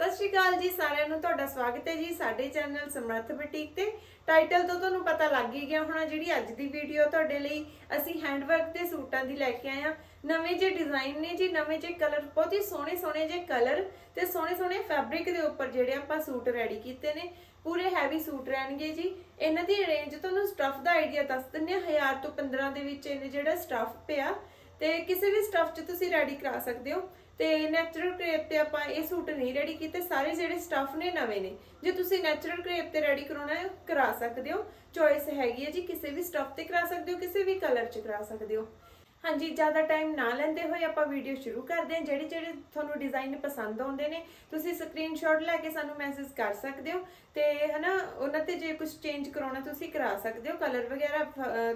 ਸਤਿ ਸ਼੍ਰੀ ਅਕਾਲ ਜੀ, ਸਾਰਿਆਂ ਨੂੰ ਤੁਹਾਡਾ ਸਵਾਗਤ ਹੈ ਜੀ ਸਾਡੇ ਚੈਨਲ ਸਮਰੱਥ ਬੁਟੀਕ ਤੇ। ਟਾਈਟਲ ਤੋਂ ਤੁਹਾਨੂੰ ਪਤਾ ਲੱਗ ਹੀ ਗਿਆ ਹੋਣਾ ਜਿਹੜੀ ਅੱਜ ਦੀ ਵੀਡੀਓ ਤੁਹਾਡੇ ਲਈ ਅਸੀਂ ਹੈਂਡਵਰਕ ਦੇ ਸੂਟਾਂ ਦੀ ਲੈ ਕੇ ਆਏ ਆ ਨਵੇਂ ਜੇ ਡਿਜ਼ਾਈਨ ਨੇ ਜੀ, ਨਵੇਂ ਜੇ ਕਲਰ ਬਹੁਤ ਹੀ ਸੋਹਣੇ ਸੋਹਣੇ ਜੇ ਕਲਰ ਤੇ ਸੋਹਣੇ ਸੋਹਣੇ ਫੈਬਰਿਕ ਦੇ ਉੱਪਰ ਜਿਹੜੇ ਆਪਾਂ ਸੂਟ ਰੈਡੀ ਕੀਤੇ ਨੇ। ਪੂਰੇ ਹੈਵੀ ਸੂਟ ਰਹਿਣਗੇ ਜੀ। ਇਹਨਾਂ ਦੀ ਰੇਂਜ ਤੁਹਾਨੂੰ ਸਟਫ ਦਾ ਆਈਡੀਆ ਦੱਸ ਦਿੰਨੇ ਆ 1000 ਤੋਂ 15 ਦੇ ਵਿੱਚ ਇਹਨੇ ਜਿਹੜਾ ਸਟਫ ਪਿਆ। ਤੇ ਕਿਸੇ ਵੀ ਸਟਫ 'ਚ ਤੁਸੀਂ ਰੈਡੀ ਕਰਾ ਸਕਦੇ ਹੋ। ਤੇ ਨੈਚੁਰਲ ਕ੍ਰੇਪ ਤੇ ਆਪਾਂ ਇਹ ਸੂਟ ਨਹੀਂ ਰੈਡੀ ਕੀਤੇ, ਸਾਰੇ ਜਿਹੜੇ ਸਟਫ ਨੇ ਨਵੇਂ ਨੇ, ਜੇ ਤੁਸੀਂ ਨੈਚੁਰਲ ਕ੍ਰੇਪ ਤੇ ਰੈਡੀ ਕਰਾਉਣਾ ਹੈ, ਕਰਾ ਸਕਦੇ ਹੋ। ਚੋਇਸ ਹੈਗੀ ਹੈ ਜੀ, ਕਿਸੇ ਵੀ ਸਟਫ ਤੇ ਕਰਾ ਸਕਦੇ ਹੋ, ਕਿਸੇ ਵੀ ਕਲਰ 'ਚ ਕਰਾ ਸਕਦੇ ਹੋ। ਹਾਂਜੀ, ਜ਼ਿਆਦਾ ਟਾਈਮ ਨਾ ਲੈਂਦੇ ਹੋਏ ਆਪਾਂ ਵੀਡੀਓ ਸ਼ੁਰੂ ਕਰਦੇ ਹਾਂ। ਜਿਹੜੇ ਜਿਹੜੇ ਤੁਹਾਨੂੰ ਡਿਜ਼ਾਈਨ ਪਸੰਦ ਆਉਂਦੇ ਨੇ, ਤੁਸੀਂ ਸਕਰੀਨਸ਼ਾਟ ਲੈ ਕੇ ਸਾਨੂੰ ਮੈਸੇਜ ਕਰ ਸਕਦੇ ਹੋ ਤੇ ਹਨਾ, ਉਹਨਾਂ ਤੇ ਜੇ ਕੁਝ ਚੇਂਜ ਕਰਾਉਣਾ ਤੁਸੀਂ ਕਰਾ ਸਕਦੇ ਹੋ। ਕਲਰ ਵਗੈਰਾ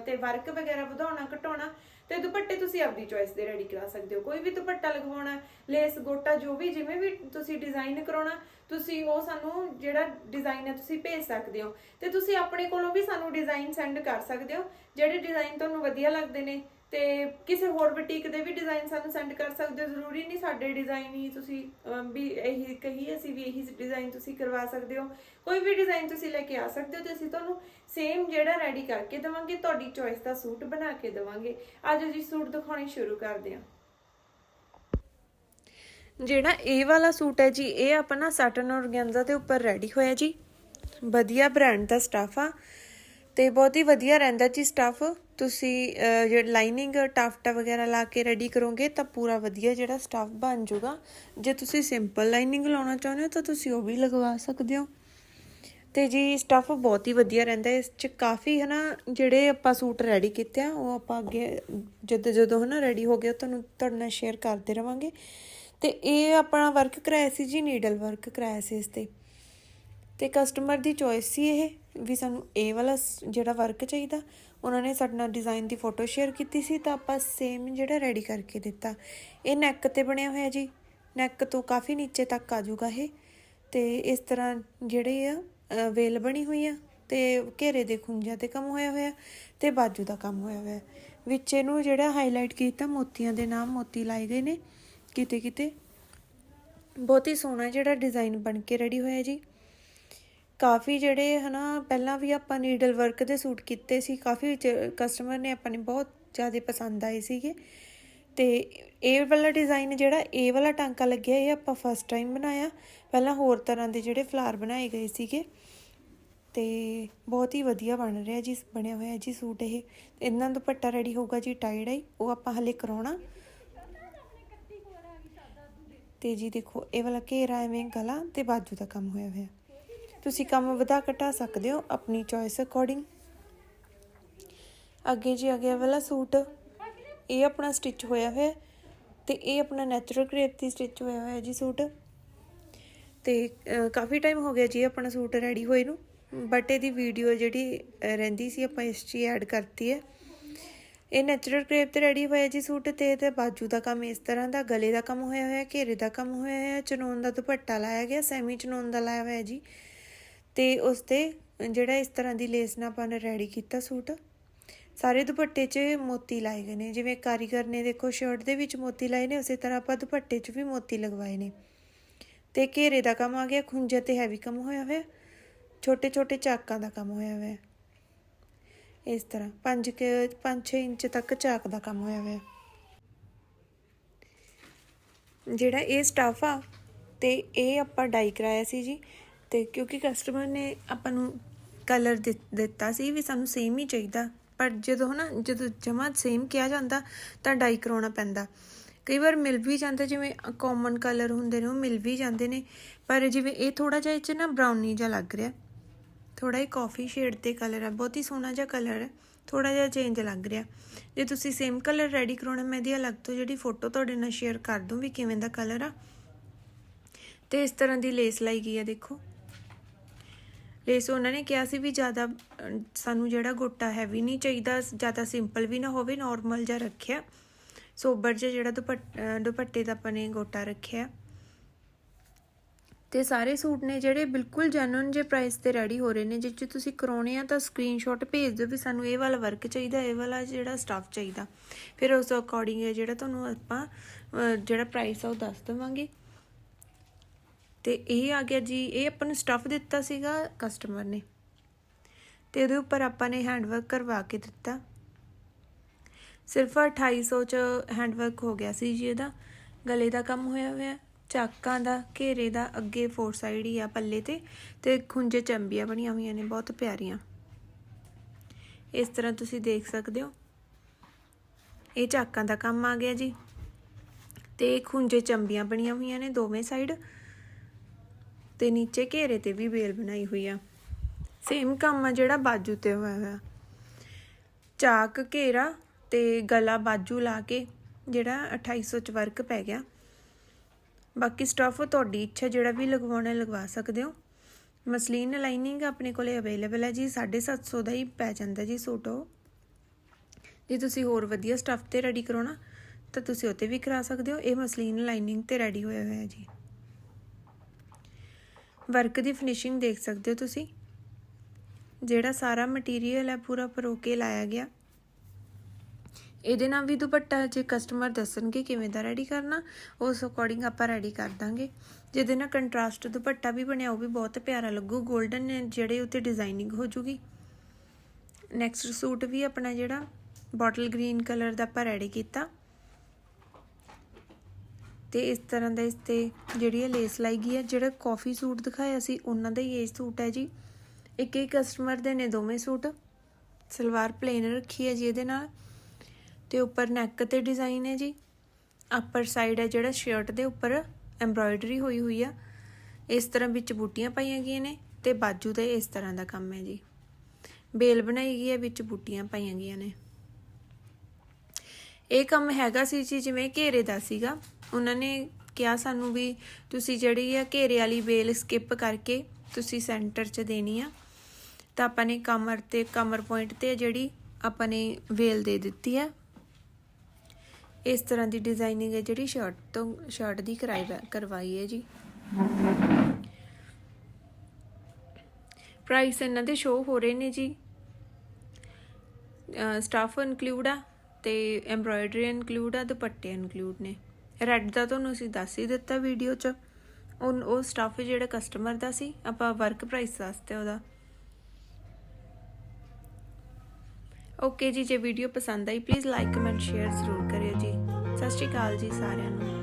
ਤੇ ਵਰਕ ਵਗੈਰਾ ਵਧਾਉਣਾ, ਘਟਾਉਣਾ ਤੇ ਦੁਪੱਟੇ ਤੁਸੀਂ ਆਪਦੀ ਚੋਇਸ ਦੇ ਰੈਡੀ ਕਰਾ ਸਕਦੇ ਹੋ। ਕੋਈ ਵੀ ਦੁਪੱਟਾ ਲਗਵਾਉਣਾ ਲੇਸ ਗੋਟਾ, ਜੋ ਵੀ ਜਿਵੇਂ ਵੀ ਤੁਸੀਂ ਡਿਜ਼ਾਈਨ ਕਰਾਉਣਾ, ਤੁਸੀਂ ਉਹ ਸਾਨੂੰ ਜਿਹੜਾ ਡਿਜ਼ਾਈਨ ਹੈ ਤੁਸੀਂ ਭੇਜ ਸਕਦੇ ਹੋ। ਤੇ ਤੁਸੀਂ ਆਪਣੇ ਕੋਲੋਂ ਵੀ ਸਾਨੂੰ ਡਿਜ਼ਾਈਨ ਸੈਂਡ ਕਰ ਸਕਦੇ ਹੋ। ਜਿਹੜੇ ਡਿਜ਼ਾਈਨ ਤੁਹਾਨੂੰ ਵਧੀਆ ਲੱਗਦੇ ਨੇ ਤੇ ਕਿਸੇ ਹੋਰ ਬੁਟੀਕ ਦੇ ਵੀ ਡਿਜ਼ਾਈਨ ਸਾਨੂੰ ਸੈਂਡ ਕਰ ਸਕਦੇ ਹੋ। ਜ਼ਰੂਰੀ ਨਹੀਂ ਸਾਡੇ ਡਿਜ਼ਾਈਨ ਹੀ ਤੁਸੀਂ ਵੀ ਇਹੀ ਕਹੀ ਅਸੀਂ ਵੀ ਇਹੀ ਡਿਜ਼ਾਈਨ ਤੁਸੀਂ ਕਰਵਾ ਸਕਦੇ ਹੋ। ਕੋਈ ਵੀ ਡਿਜ਼ਾਈਨ ਤੁਸੀਂ ਲੈ ਕੇ ਆ ਸਕਦੇ ਹੋ ਤੇ ਅਸੀਂ ਤੁਹਾਨੂੰ ਸੇਮ ਜਿਹੜਾ ਰੈਡੀ ਕਰਕੇ ਦੇਵਾਂਗੇ, ਤੁਹਾਡੀ ਚੋਇਸ ਦਾ ਸੂਟ ਬਣਾ ਕੇ ਦੇਵਾਂਗੇ। ਅੱਜ ਜੀ, ਸੂਟ ਦਿਖਾਉਣੇ ਸ਼ੁਰੂ ਕਰਦੇ ਹਾਂ। ਜਿਹੜਾ ਇਹ ਵਾਲਾ ਸੂਟ ਹੈ ਜੀ, ਇਹ ਆਪਣਾ ਸਾਟਨ ਔਰਗੈਂਜ਼ਾ ਦੇ ਉੱਪਰ ਰੈਡੀ ਹੋਇਆ ਜੀ। ਵਧੀਆ ਬ੍ਰਾਂਡ ਦਾ ਸਟਾਫ ਆ। ਤੇ ਬਹੁਤ ਹੀ ਵਧੀਆ ਰਹਿੰਦਾ ਜੀ ਸਟਾਫ ਤੁਸੀਂ ਅਹ, ਜਿਹੜਾ ਲਾਈਨਿੰਗ ਟਾਫਟਾ ਵਗੈਰਾ ਲਾ ਕੇ ਰੈਡੀ ਕਰੋਗੇ ਤਾਂ ਪੂਰਾ ਵਧੀਆ ਜਿਹੜਾ ਸਟਾਫ ਬਣ ਜਾਊਗਾ। ਜੇ ਤੁਸੀਂ ਸਿੰਪਲ ਲਾਈਨਿੰਗ ਲਾਉਣਾ ਚਾਹੁੰਦੇ ਹੋ ਤਾਂ ਤੁਸੀਂ ਉਹ ਵੀ ਲਗਵਾ ਸਕਦੇ ਹੋ। ਤੇ ਜੀ ਸਟਫ ਬਹੁਤ ਹੀ ਵਧੀਆ ਰਹਿੰਦਾ ਇਸ ਚ ਕਾਫੀ ਹਨਾ ਜਿਹੜੇ ਆਪਾਂ ਸੂਟ ਰੈਡੀ ਕੀਤੇ ਆ ਉਹ ਆਪਾਂ ਅੱਗੇ ਜਦੋਂ ਜਦੋਂ ਹਨਾ ਰੈਡੀ ਹੋ ਗਿਆ ਤੁਹਾਨੂੰ ਤੁਹਾਡੇ ਨਾਲ ਸ਼ੇਅਰ ਕਰਦੇ ਰਵਾਂਗੇ। ਤੇ ਇਹ ਆਪਣਾ ਵਰਕ ਕਰਾਇਆ ਸੀ ਜੀ ਨੀਡਲ ਵਰਕ ਕਰਾਇਆ ਸੀ ਇਸ ਤੇ। ਤੇ ਕਸਟਮਰ ਦੀ ਚੋਇਸ ਸੀ ਇਹ। ਵੀ ਸਾਨੂੰ ਇਹ ਵਾਲਾ ਸ- ਜਿਹੜਾ ਵਰਕ ਚਾਹੀਦਾ, ਉਹਨਾਂ ਨੇ ਸਾਡੇ ਨਾਲ ਡਿਜ਼ਾਈਨ ਦੀ ਫੋਟੋ ਸ਼ੇਅਰ ਕੀਤੀ ਸੀ ਤਾਂ ਆਪਾਂ ਸੇਮ ਜਿਹੜਾ ਰੈਡੀ ਕਰਕੇ ਦਿੱਤਾ। ਇਹ ਨੈਕ ਤੇ ਬਣਿਆ ਹੋਇਆ ਜੀ। ਨੈਕ ਤੋਂ ਕਾਫੀ ਨੀਚੇ ਤੱਕ ਆ ਜਾਊਗਾ ਇਹ। ਤੇ ਇਸ ਤਰ੍ਹਾਂ ਜਿਹੜੇ ਆ ਵੇਲ ਬਣੀ ਹੋਈ ਆ ਤੇ ਘੇਰੇ ਦੇ ਖੁੰਝਾਂ ਤੇ ਕੰਮ ਹੋਇਆ ਹੋਇਆ ਤੇ ਬਾਜੂ ਦਾ ਕੰਮ ਹੋਇਆ ਹੋਇਆ। ਵਿੱਚ ਇਹਨੂੰ ਜਿਹੜਾ ਹਾਈਲਾਈਟ ਕੀਤਾ, ਮੋਤੀਆਂ ਦੇ ਨਾਮ ਮੋਤੀ ਲਾਏ ਗਏ ਨੇ। ਕਿਤੇ ਕਿਤੇ ਬਹੁਤ ਹੀ ਸੋਹਣਾ ਜਿਹੜਾ ਡਿਜ਼ਾਈਨ ਬਣ ਕੇ ਰੈਡੀ ਹੋਇਆ ਜੀ। ਕਾਫੀ ਜਿਹੜੇ ਹਨਾ, ਪਹਿਲਾਂ ਵੀ ਆਪਾਂ ਨੀਡਲ ਵਰਕ ਦੇ ਸੂਟ ਕੀਤੇ ਸੀ, ਕਾਫੀ ਕਸਟਮਰ ਨੇ ਆਪਾਂ ਨੇ ਬਹੁਤ ਜ਼ਿਆਦਾ ਪਸੰਦ ਆਏ ਸੀਗੇ। ਤੇ ਇਹ ਵਾਲਾ ਡਿਜ਼ਾਈਨ ਜਿਹੜਾ, ਇਹ ਵਾਲਾ ਟਾਂਕਾ ਲੱਗਿਆ, ਇਹ ਆਪਾਂ ਫਸਟ ਟਾਈਮ ਬਣਾਇਆ। ਪਹਿਲਾਂ ਹੋਰ ਤਰ੍ਹਾਂ ਦੇ ਜਿਹੜੇ ਫਲਾਰ ਬਣਾਏ ਗਏ ਸੀਗੇ। ਤੇ ਬਹੁਤ ਹੀ ਵਧੀਆ ਬਣ ਰਿਹਾ ਜੀ, ਬਣਿਆ ਹੋਇਆ ਜੀ ਸੂਟ ਇਹ। ਇਹਨਾਂ ਦਾ ਦੁਪੱਟਾ ਰੈਡੀ ਹੋਊਗਾ ਜੀ ਟਾਈ ਡਾਈ ਉਹ ਆਪਾਂ ਹਲੇ ਕਰਾਉਣਾ। ਤੇ ਜੀ ਦੇਖੋ, ਇਹ ਵਾਲਾ ਘੇਰਾ ਐਵੇਂ ਗਲਾ ਤੇ ਬਾਜੂ ਦਾ ਕੰਮ ਹੋਇਆ ਹੋਇਆ। ਤੁਸੀਂ ਕੰਮ ਵਧਾ ਘਟਾ ਸਕਦੇ ਹੋ ਆਪਣੀ ਚੋਇਸ ਅਕੋਰਡਿੰਗ ਅੱਗੇ ਜੀ ਅੱਗੇ ਵਾਲਾ ਸੂਟ। ਇਹ ਆਪਣਾ ਸਟਿਚ ਹੋਇਆ ਹੋਇਆ ਤੇ ਇਹ ਆਪਣਾ ਨੈਚੁਰਲ ਕ੍ਰੇਪ ਦੀ ਸਟਿਚ ਹੋਇਆ ਹੋਇਆ ਜੀ ਸੂਟ। ਤੇ ਕਾਫੀ ਟਾਈਮ ਹੋ ਗਿਆ ਜੀ ਆਪਣਾ ਸੂਟ ਰੈਡੀ ਹੋਏ ਨੂੰ ਬਟ ਇਹਦੀ ਵੀਡੀਓ ਜਿਹੜੀ ਰਹਿੰਦੀ ਸੀ ਆਪਾਂ ਇਸ 'ਚ ਐਡ ਕਰਤੀ ਹੈ। ਇਹ ਨੈਚੁਰਲ ਕ੍ਰੇਪ ਤੇ ਰੈਡੀ ਹੋਇਆ ਜੀ ਸੂਟ ਤੇ ਇਹਦੇ ਬਾਜੂ ਦਾ ਕੰਮ ਇਸ ਤਰ੍ਹਾਂ ਦਾ, ਗਲੇ ਦਾ ਕੰਮ ਹੋਇਆ ਹੋਇਆ, ਘੇਰੇ ਦਾ ਕੰਮ ਹੋਇਆ ਹੋਇਆ ਚਨੋਨ ਦਾ ਦੁਪੱਟਾ ਲਾਇਆ ਗਿਆ ਸੈਮੀ ਚਨੋਨ ਦਾ ਲਾਇਆ ਹੋਇਆ ਜੀ। ਤੇ ਉਸ ਤੇ ਜਿਹੜਾ ਇਸ ਤਰ੍ਹਾਂ ਦੀ ਲੇਸ ਨਾਲ ਆਪਾਂ ਨੇ ਰੈਡੀ ਕੀਤਾ ਸੂਟ, ਸਾਰੇ ਦੁਪੱਟੇ 'ਚ ਮੋਤੀ ਲਾਏ ਗਏ ਨੇ। ਜਿਵੇਂ ਕਾਰੀਗਰ ਨੇ ਦੇਖੋ ਸ਼ਰਟ ਦੇ ਵਿੱਚ ਮੋਤੀ ਲਾਏ ਨੇ, ਉਸੇ ਤਰ੍ਹਾਂ ਆਪਾਂ ਦੁਪੱਟੇ 'ਚ ਵੀ ਮੋਤੀ ਲਗਵਾਏ ਨੇ। ਤੇ ਘੇਰੇ ਦਾ ਕੰਮ ਆ ਗਿਆ, ਖੁੰਝੇ ਤੇ ਹੈਵੀ ਕੰਮ ਹੋਇਆ ਹੋਇਆ ਛੋਟੇ ਛੋਟੇ ਚਾਕਾਂ ਦਾ ਕੰਮ ਹੋਇਆ ਹੋਇਆ। ਇਸ ਤਰ੍ਹਾਂ 5 ਕੇ 5-6 ਇੰਚ ਤੱਕ ਚਾਕ ਦਾ ਕੰਮ ਹੋਇਆ ਹੋਇਆ। ਜਿਹੜਾ ਇਹ ਸਟਾਫ ਆ, ਤੇ ਇਹ ਆਪਾਂ ਡਾਈ ਕਰਾਇਆ ਸੀ ਜੀ। ਤੇ ਕਿਉਂਕਿ ਕਸਟਮਰ ਨੇ ਆਪਾਂ ਨੂੰ ਕਲਰ ਦਿੱਤਾ ਸੀ ਵੀ ਸਾਨੂੰ ਸੇਮ ਹੀ ਚਾਹੀਦਾ। ਪਰ ਜਦੋਂ ਹਨਾ, ਜਦੋਂ ਜਮਾ ਸੇਮ ਕਿਹਾ ਜਾਂਦਾ, ਤਾਂ ਡਾਈ ਕਰਾਉਣਾ ਪੈਂਦਾ। ਕਈ ਵਾਰ ਮਿਲ ਵੀ ਜਾਂਦਾ, ਜਿਵੇਂ ਕਾਮਨ ਕਲਰ ਹੁੰਦੇ ਨੇ, ਉਹ ਮਿਲ ਵੀ ਜਾਂਦੇ ਨੇ। ਪਰ ਜਿਵੇਂ ਇਹ ਥੋੜਾ ਜਿਹਾ ਇਹ 'ਚ ਨਾ ਬਰਾਊਨੀ ਜਿਹਾ ਲੱਗ ਰਿਹਾ। ਥੋੜਾ ਹੀ ਕਾਫੀ ਸ਼ੇਡ ਤੇ ਕਲਰ ਹੈ ਬਹੁਤ ਹੀ ਸੋਹਣਾ ਜਿਹਾ ਕਲਰ ਹੈ ਥੋੜਾ ਜਿਹਾ ਚੇਂਜ ਲੱਗ ਰਿਹਾ। ਜੇ ਤੁਸੀਂ ਸੇਮ ਕਲਰ ਰੈਡੀ ਕਰਾਉਣਾ, ਮੈਂ ਇਹਦੀ ਅਲੱਗ ਤੋਂ ਜਿਹੜੀ ਫੋਟੋ ਤੁਹਾਡੇ ਨਾਲ ਸ਼ੇਅਰ ਕਰ ਦੂੰ ਵੀ ਕਿਵੇਂ ਦਾ ਕਲਰ ਆ। ਤੇ ਇਸ ਤਰ੍ਹਾਂ ਦੀ ਲੇਸ ਲਾਈ ਗਈ ਹੈ ਦੇਖੋ। ਲੇਸ ਉਹਨਾਂ ਨੇ ਕਿਹਾ ਸੀ ਵੀ ਜ਼ਿਆਦਾ ਸਾਨੂੰ ਜਿਹੜਾ ਗੋਟਾ ਹੈਵੀ ਨਹੀਂ ਚਾਹੀਦਾ, ਜ਼ਿਆਦਾ ਸਿੰਪਲ ਵੀ ਨਾ ਹੋਵੇ ਨਾਰਮਲ ਜਿਹਾ ਰੱਖਿਆ। ਸੋਬਰ ਜਿਹਾ ਜਿਹੜਾ ਦੁਪੱਟ- ਦੁਪੱਟੇ ਦਾ ਆਪਾਂ ਨੇ ਗੋਟਾ ਰੱਖਿਆ। ਤੇ ਸਾਰੇ ਸੂਟ ਨੇ ਜਿਹੜੇ ਬਿਲਕੁਲ ਜੈਨੂਨ ਜੇ ਪ੍ਰਾਈਸ ਤੇ ਰੈਡੀ ਹੋ ਰਹੇ ਨੇ ਜੇ 'ਚ ਤੁਸੀਂ ਕਰਾਉਣੇ ਆ ਤਾਂ ਸਕਰੀਨਸ਼ਾਟ ਭੇਜ ਦਿਓ ਵੀ ਸਾਨੂੰ ਇਹ ਵਾਲਾ ਵਰਕ ਚਾਹੀਦਾ, ਇਹ ਵਾਲਾ ਜਿਹੜਾ ਸਟਾਫ ਚਾਹੀਦਾ। ਫਿਰ ਉਸ ਅਕੋਰਡਿੰਗ ਜਿਹੜਾ ਤੁਹਾਨੂੰ ਆਪਾਂ ਜਿਹੜਾ ਪ੍ਰਾਈਸ ਆ ਉਹ ਦੱਸ ਦੇਵਾਂਗੇ। ਤੇ ਇਹ ਆ ਗਿਆ ਜੀ, ਇਹ ਆਪਾਂ ਨੂੰ ਸਟਫ ਦਿੱਤਾ ਸੀਗਾ ਕਸਟਮਰ ਨੇ। ਤੇ ਇਹਦੇ ਉੱਪਰ ਆਪਾਂ ਨੇ ਹੈਂਡਵਰਕ ਕਰਵਾ ਕੇ ਦਿੱਤਾ। ਸਿਰਫ 2800 ਚ ਹੈਂਡਵਰਕ ਹੋ ਗਿਆ ਸੀ ਜੀ ਇਹਦਾ ਗਲੇ ਦਾ ਕੰਮ ਹੋਇਆ ਹੋਇਆ, ਚਾਕਾਂ ਦਾ, ਘੇਰੇ ਦਾ, ਅੱਗੇ ਫੋਰ ਸਾਈਡ ਹੀ ਆ ਪੱਲੇ ਤੇ ਤੇ ਖੁੰਝੇ ਚੰਬੀਆਂ ਬਣੀਆਂ ਹੋਈਆਂ ਨੇ, ਬਹੁਤ ਪਿਆਰੀਆਂ। ਇਸ ਤਰ੍ਹਾਂ ਤੁਸੀਂ ਦੇਖ ਸਕਦੇ ਹੋ। ਇਹ ਚਾਕਾਂ ਦਾ ਕੰਮ ਆ ਗਿਆ ਜੀ। ਤੇ ਖੁੰਝੇ ਚੰਬੀਆਂ ਬਣੀਆਂ ਹੋਈਆਂ ਨੇ ਦੋਵੇਂ ਸਾਈਡ ਤੇ ਨੀਚੇ ਘੇਰੇ ਤੇ ਵੀ ਬੇਲ ਬਣਾਈ ਹੋਈ ਆ। ਸੇਮ ਕੰਮ ਆ ਜਿਹੜਾ ਬਾਜੂ ਤੇ ਹੋਇਆ ਹੋਇਆ। ਚਾਕ ਘੇਰਾ ਤੇ ਗਲਾ ਬਾਜੂ ਲਾ ਕੇ ਜਿਹੜਾ 2800 ਚ ਵਰਕ ਪੈ ਗਿਆ। ਬਾਕੀ ਸਟਫ ਤੁਹਾਡੀ ਇੱਛਾ ਜਿਹੜਾ ਵੀ ਲਗਵਾਉਣਾ ਲਗਵਾ ਸਕਦੇ ਹੋ। ਮਸਲੀਨ ਲਾਈਨਿੰਗ ਆਪਣੇ ਕੋਲੇ ਅਵੇਲੇਬਲ ਹੈ ਜੀ 750 ਦਾ ਹੀ ਪੈ ਜਾਂਦਾ ਜੀ ਸੂਟ ਉਹ। ਜੇ ਤੁਸੀਂ ਹੋਰ ਵਧੀਆ ਸਟਫ ਤੇ ਰੈਡੀ ਕਰਾਉਣਾ, ਤਾਂ ਤੁਸੀਂ ਉਹ 'ਤੇ ਵੀ ਕਰਾ ਸਕਦੇ ਹੋ। ਇਹ ਮਸਲੀਨ ਲਾਈਨਿੰਗ ਤੇ ਰੈਡੀ ਹੋਇਆ ਹੋਇਆ ਜੀ। ਵਰਕ ਦੀ ਫਿਨਿਸ਼ਿੰਗ ਦੇਖ ਸਕਦੇ ਹੋ ਤੁਸੀਂ। ਜਿਹੜਾ ਸਾਰਾ ਮਟੀਰੀਅਲ ਹੈ, ਪੂਰਾ ਪਰੋ ਕੇ ਲਾਇਆ ਗਿਆ। ਇਹਦੇ ਨਾਲ ਵੀ ਦੁਪੱਟਾ ਜੇ ਕਸਟਮਰ ਦੱਸਣਗੇ ਕਿਵੇਂ ਦਾ ਰੈਡੀ ਕਰਨਾ, ਉਸ ਅਕੋਰਡਿੰਗ ਆਪਾਂ ਰੈਡੀ ਕਰ ਦਾਂਗੇ। ਜਿਹਦੇ ਨਾਲ ਕੰਟਰਾਸਟ ਦੁਪੱਟਾ ਵੀ ਬਣਿਆ, ਉਹ ਵੀ ਬਹੁਤ ਪਿਆਰਾ ਲੱਗੂ। 골ਡਨ ਜਿਹੜੇ ਉੱਤੇ ਡਿਜ਼ਾਈਨਿੰਗ ਹੋ ਜੂਗੀ। ਨੈਕਸਟ ਸੂਟ ਵੀ ਆਪਣਾ ਜਿਹੜਾ ਬੋਟਲ ਗ੍ਰੀਨ ਕਲਰ ਦਾ ਆਪਾਂ ਰੈਡੀ ਕੀਤਾ। ਤੇ ਇਸ ਤਰ੍ਹਾਂ ਦਾ ਇਸ ਤੇ ਜਿਹੜੀ ਇਹ ਲੇਸ ਲਾਈ ਗਈ ਹੈ, ਜਿਹੜਾ ਕਾਫੀ ਸੂਟ ਦਿਖਾਇਆ ਸੀ, ਉਹਨਾਂ ਦਾ ਹੀ ਇਹ ਸੂਟ ਹੈ ਜੀ। ਇੱਕ ਇੱਕ ਕਸਟਮਰ ਦੇ ਨੇ ਦੋਵੇਂ ਸੂਟ ਸਲਵਾਰ ਪਲੇਨ ਰੱਖੀ ਹੈ ਜੀ ਇਹਦੇ ਨਾਲ। ਤੇ ਉੱਪਰ ਨੈਕ ਤੇ ਡਿਜ਼ਾਈਨ ਹੈ ਜੀ। ਅਪਰ ਸਾਈਡ ਹੈ ਜਿਹੜਾ ਸ਼ਰਟ ਦੇ ਉੱਪਰ ਐਮਬ੍ਰਾਇਡਰੀ ਹੋਈ ਹੋਈ ਆ। ਇਸ ਤਰ੍ਹਾਂ ਵਿੱਚ ਬੂਟੀਆਂ ਪਾਈਆਂ ਗਈਆਂ ਨੇ ਤੇ ਬਾਜੂ ਦਾ ਇਸ ਤਰ੍ਹਾਂ ਦਾ ਕੰਮ ਹੈ ਜੀ। ਬੇਲ ਬਣਾਈ ਗਈ ਹੈ, ਵਿੱਚ ਬੂਟੀਆਂ ਪਾਈਆਂ ਗਈਆਂ ਨੇ। ਇਹ ਕੰਮ ਹੈਗਾ ਸੀ ਜੀ, ਜਿਵੇਂ ਘੇਰੇ ਦਾ ਸੀਗਾ। ਉਹਨਾਂ ਨੇ ਕਿਹਾ ਸਾਨੂੰ ਵੀ ਤੁਸੀਂ ਜਿਹੜੀ ਆ ਘੇਰੇ ਵਾਲੀ ਬੇਲ ਸਕਿਪ ਕਰਕੇ ਤੁਸੀਂ ਸੈਂਟਰ 'ਚ ਦੇਣੀ ਆ। ਤਾਂ ਆਪਾਂ ਨੇ ਕਮਰ ਤੇ, ਕਮਰ ਪੁਆਇੰਟ ਤੇ ਜਿਹੜੀ ਆਪਾਂ ਨੇ ਵੇਲ ਦੇ ਦਿੱਤੀ ਆ। ਇਸ ਤਰ੍ਹਾਂ ਦੀ ਡਿਜ਼ਾਈਨਿੰਗ ਹੈ ਜਿਹੜੀ ਸ਼ਰਟ ਤੋਂ ਸ਼ਰਟ ਦੀ ਕਰਾਈ ਕਰਵਾਈ ਹੈ ਜੀ। ਪ੍ਰਾਈਸ ਇਹਨਾਂ ਦੇ ਸ਼ੋ ਹੋ ਰਹੇ ਨੇ ਜੀ। ਸਟਾਫ ਇਨਕਲੂਡ ਆ ਤੇ ਐਮਬ੍ਰਾਇਡਰੀ ਇਨਕਲੂਡ ਆ, ਦੁਪੱਟੇ ਇਨਕਲੂਡ ਨੇ। ਰੈੱਡ ਦਾ ਤੁਹਾਨੂੰ ਅਸੀਂ ਦੱਸ ਹੀ ਦਿੱਤਾ ਵੀਡੀਓ 'ਚ। ਉਹ ਉਹ ਸਟਾਫ ਜਿਹੜਾ ਕਸਟਮਰ ਦਾ ਸੀ, ਆਪਾਂ ਵਰਕ ਪ੍ਰਾਈਸ ਦੱਸਤੇ ਉਹਦਾ। ਓਕੇ ਜੀ, ਜੇ ਵੀਡੀਓ ਪਸੰਦ ਆਈ ਪਲੀਜ਼ ਲਾਈਕ ਕਮੈਂਟ ਸ਼ੇਅਰ ਜ਼ਰੂਰ ਕਰਿਓ ਜੀ। ਸਤਿ ਸ਼੍ਰੀ ਅਕਾਲ ਜੀ ਸਾਰਿਆਂ ਨੂੰ।